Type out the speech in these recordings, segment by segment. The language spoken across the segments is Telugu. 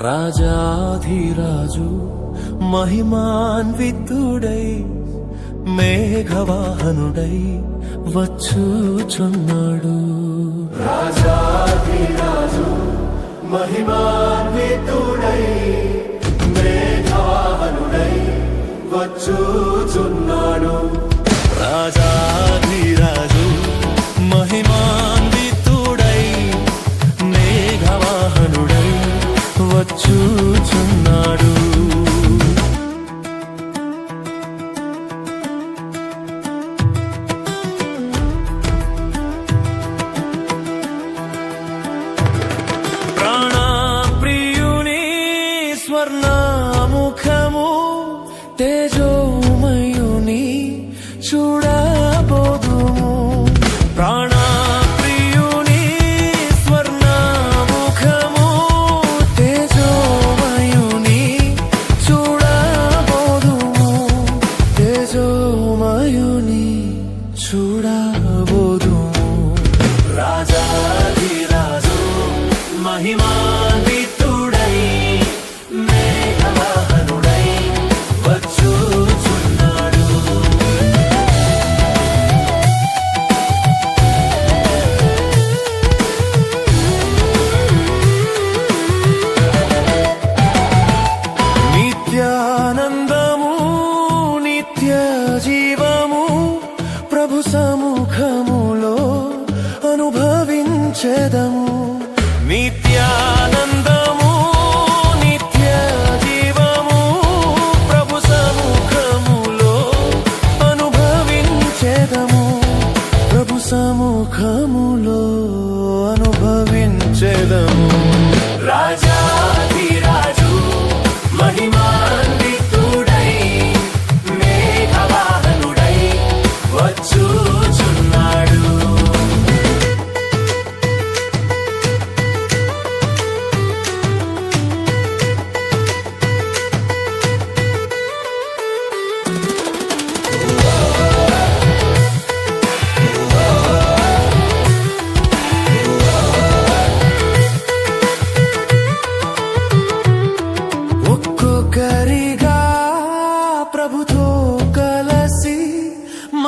రాజాధిరాజు మహిమాన్వితుడై మేఘవాహనుడై వచ్చుచున్నాడు. రాజాధిరాజు మహిమాన్వితుడై మేఘవాహనుడై వచ్చుచున్నాడు. రాజాధిరాజు మహిమాన్వితుడై స్వర్ణముఖము తేజో అనుభవించెదము నిత్యానందము నిత్య జీవము ప్రభు సముఖములో అనుభవించేదము ప్రభు సముఖములో అనుభవించేదము. రాజ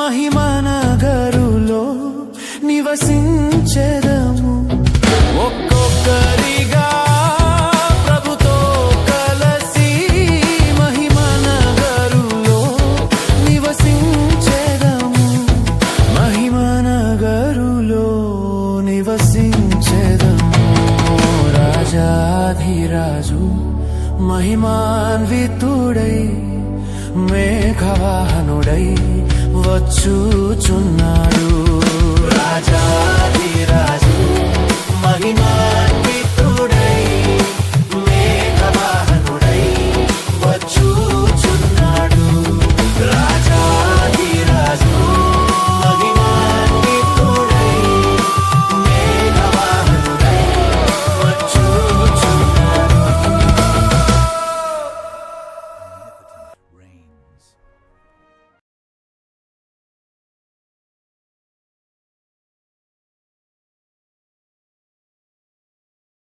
మహిమనగరులో నివసించెదము. ఒక్కొక్కరిగా ప్రభుతో కలసి మహిమనగరులో నివసించెదము. మహిమనగరులో నివసించెదము. రాజాధిరాజు మహిమాన్వితుడై మేఘవాహనుడై వచ్చుచున్నాడు.